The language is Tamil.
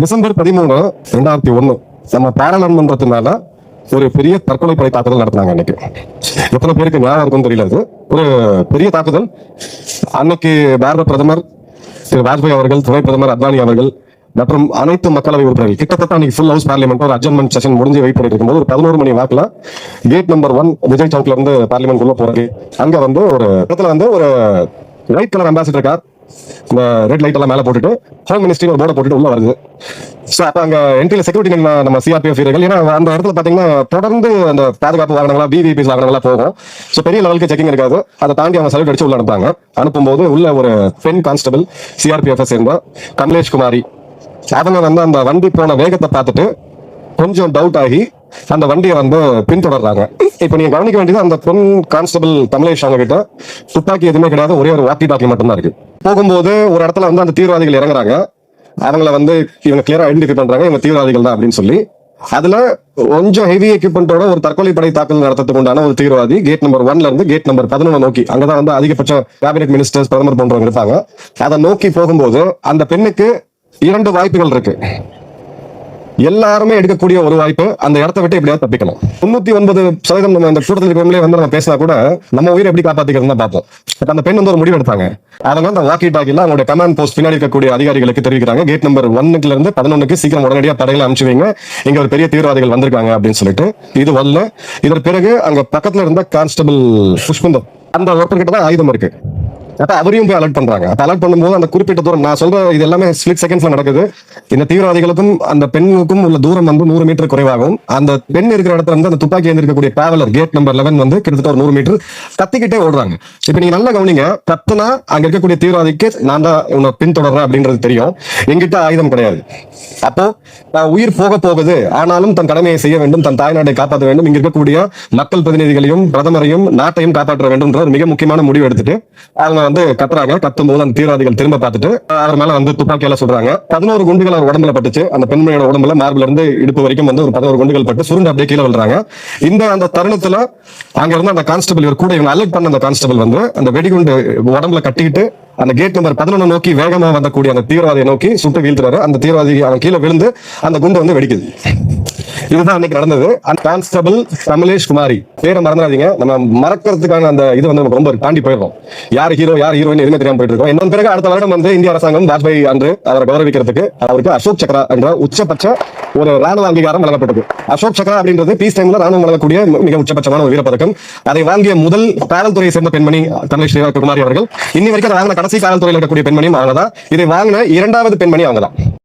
டிசம்பர் பதிமூணு ரெண்டாயிரத்தி ஒன்று நம்ம பாராளுமன்றத்தினால ஒரு பெரிய தற்கொலை படை தாக்குதல் நடத்தினாங்க அன்னைக்கு. எத்தனை பேருக்கு ஞாபகம் இருக்கும்னு தெரியல அது. ஒரு பெரிய தாக்குதல். அன்னைக்கு பாரத பிரதமர் திரு வாஜ்பாய் அவர்கள் துணை பிரதமர் அத்வானி அவர்கள் மற்றும் அனைத்து மக்களவை உறுப்பினர்கள் கிட்டத்தட்ட அன்னைக்கு ஃபுல் ஹவுஸ் பார்லிமெண்ட் ஒரு அட்ஜன்மெண்ட் செஷன் முடிஞ்சு வெயிட் பண்ணிட்டு இருக்கும்போது ஒரு பதினோரு மணி வாக்கில் கேட் நம்பர் ஒன் விஜய் சவுக்ல இருந்து பார்லிமெண்ட் உள்ள போறது அங்க வந்து ஒரு இடத்துல வந்து ஒரு ஒயிட் கலர் அம்பாசிடர் கார் இந்த ரெட் லைட் எல்லாம் மேல போட்டுட்டு ஹோம் மினிஸ்ட்ரி ஒரு போர்டை போட்டுட்டு உள்ள வருது. ஸோ அப்போ அங்கே என்ட்ரியில் செக்யூரிட்டி நம்ம சிஆர்பிஎஃப் வீரர்கள் ஏன்னா அந்த இடத்துல பார்த்தீங்கன்னா தொடர்ந்து அந்த பாதுகாப்பு வாகனங்களா பிவிபிஸ் வாகனங்களா போகும். ஸோ பெரிய லெவலுக்கு செக்கிங் இருக்காது. அதை தாண்டி அவங்க சல்யூட் அடிச்சு உள்ள அனுப்பாங்க அனுப்பும்போது உள்ள ஒரு பெண் கான்ஸ்டபிள் சிஆர்பிஎஃப் சேர்ந்த கமலேஷ் குமாரி அவங்க வந்து அந்த வண்டி போன வேகத்தை பார்த்துட்டு கொஞ்சம் டவுட் ஆகி அந்த வண்டியை வந்து பின்தொடர்றாங்க. இப்போ நீங்க கவனிக்க வேண்டியது அந்த பெண் கான்ஸ்டபிள் தமிழேஷ் அவங்க கிட்ட துப்பாக்கி எதுவுமே கிடையாது ஒரே ஒரு வாக்கி டாக்கி மட்டும்தான் இருக்கு. போகும்போது ஒரு இடத்துல வந்து அந்த தீவிரவாதிகள் இறங்குறாங்க. அவங்கள வந்து இவங்க கிளியரா ஐடென்டிஃபை பண்றாங்க இவங்க தீவிரவாதிகள் தான் அப்படின்னு சொல்லி. அதுல கொஞ்சம் ஹெவி எக்யூப்மெண்டோட ஒரு தற்கொலை படை தாக்குதல் நடத்துறதுக்கு உண்டான ஒரு தீவிரவாதி கேட் நம்பர் ஒன்ல இருந்து கேட் நம்பர் பதினொன்று நோக்கி அங்கதான் வந்து அதிகபட்ச கேபினெட் மினிஸ்டர்ஸ் பிரதமர் போன்றவங்க இருப்பாங்க. அதை நோக்கி போகும்போது அந்த பெண்ணுக்கு இரண்டு வாய்ப்புகள் இருக்கு. எல்லாருமே எடுக்கக்கூடிய ஒரு வாய்ப்பு அந்த இடத்த விட்டு எப்படியாவது தப்பிக்கணும். தொண்ணூத்தி ஒன்பது சதவீதம் நம்ம இந்த கூட்டத்தில் இருக்கிறவங்களே வந்து நம்ம பேசினா கூட நம்ம உயிரை எப்படி காப்பாத்திக்கிறது தான் பார்ப்போம். பட் அந்த பெண் வந்து ஒரு முடிவு எடுத்தாங்க அவங்க அந்த வாக்கி டாக்கில அவங்களுடைய கமாண்ட் போஸ்ட் பின்னாடி இருக்கக்கூடிய அதிகாரிகளுக்கு தெரிவிக்கிறாங்க. கேட் நம்பர் ஒன்னுக்குல இருந்து பதினொன்னுக்கு சீக்கிரம் உடனடியாக தடைகளை அனுப்பிச்சு வைங்க இங்க ஒரு பெரிய தீவிரவாதிகள் வந்திருக்காங்க அப்படின்னு சொல்லிட்டு. இது வரல இதன் பிறகு அங்க பக்கத்துல இருந்த கான்ஸ்டபிள் புஷ்பந்தம். அந்த ஒருத்தர் கிட்ட தான் ஆயுதம் இருக்கு. அப்ப அவரையும் போய் அலர்ட் பண்றாங்க. அப்ப அலர்ட் பண்ணும்போது அந்த குறிப்பிட்ட தூரம் நான் சொல்ற இது எல்லாமே ஸ்பிளிட் செகண்ட்ஸ்ல நடக்குது. இந்த தீவிரவாதிகளுக்கும் அந்த பெண்ணுக்கும் உள்ள தூரம் வந்து நூறு மீட்டர் குறைவாகும். அந்த பெண் இருக்கிற இடத்துல வந்து அந்த துப்பாக்கி இருக்கக்கூடிய டிராவலர் கேட் நம்பர் லெவன் வந்து கிட்டத்தட்ட ஒரு நூறு மீட்டர் கத்திக்கிட்டே ஓடுறாங்க. இப்ப நீங்க நல்லா கவனிங்க கத்துனா அங்க இருக்கக்கூடிய தீவிரவாதிக்கு நான் தான் உன்னை பின்தொடர்றேன் அப்படின்றது தெரியும். எங்கிட்ட ஆயுதம் கிடையாது. அப்போ உயிர் போக போகுது. ஆனாலும் தன் கடமையை செய்ய வேண்டும் தன் தாய்நாட்டை காப்பாற்ற வேண்டும். இங்க இருக்கக்கூடிய மக்கள் பிரதிநிதிகளையும் பிரதமரையும் நாட்டையும் காப்பாற்ற வேண்டும்ன்ற மிக முக்கியமான முடிவு எடுத்துட்டு அவங்க வந்து கத்துறாங்க. கத்தும் போது அந்த தீவிரவாதிகள் திரும்ப பார்த்துட்டு அவர் மேல வந்து துப்பாக்கியால சொல்றாங்க. பதினோரு குண்டுகள் அவர் உடம்புல பட்டுச்சு. அந்த பெண்மணியோட உடம்புல மார்பில இருந்து இடுப்பு வரைக்கும் வந்து ஒரு பதினோரு குண்டுகள் பட்டு சுருண்டு அப்படியே கீழே விழுறாங்க. இந்த அந்த தருணத்துல அங்க இருந்து அந்த கான்ஸ்டபிள் இவர் கூட இவங்க அலர்ட் பண்ண அந்த கான்ஸ்டபிள் வந்து அந்த வெடிகுண்டு உடம்புல கட்டிக்கிட்டு அந்த கேட் நம்பர் பதினொன்று நோக்கி வேகமா வந்தக்கூடிய அந்த தீவிரவாதியை நோக்கி சுட்டு வீழ்த்துறாரு. அந்த தீவிரவாதி அவன் கீழே விழுந்து அந்த குண்டு வந்து வெடிக்குது. இதுதான் அன்னைக்கு நடந்தது. கான்ஸ்டபிள் கமலேஷ் குமாரி. பேரை மறந்துடாதீங்க. நம்ம மறக்கிறதுக்கான அந்த இது வந்து நமக்கு ரொம்ப தாண்டி போயிடும் யார் ஹீரோ யார் ஹீரோயின் எதுவுமே தெரியாம போயிட்டு இருக்கோம். பிறகு அடுத்த வருடம் வந்து இந்திய அரசாங்கம் வாஜ்பாய் அன்று அவரை கௌரவிக்கிறதுக்கு அவருக்கு அசோக் சக்ரா என்ற உச்சபட்ச ஒரு ராணுவ அங்கீகாரம் வழங்கப்பட்டது. அசோக் சக்ரா அப்படின்றது பீஸ் டைம்ல ராணுவம் வழங்கக்கூடிய மிக உச்சபட்சமான ஒரு வீரப்பதக்கம். அதை வாங்கிய முதல் காவல்துறையை சேர்ந்த பெண்மணி தமிழ் குமாரி அவர்கள். இன்னி வரைக்கும் அதை வாங்கின கடைசி காவல்துறையில் இருக்கக்கூடிய பெண்மணியும் அவங்க தான் இதை வாங்கின இரண்டாவது பெண்மணி அவங்க தான்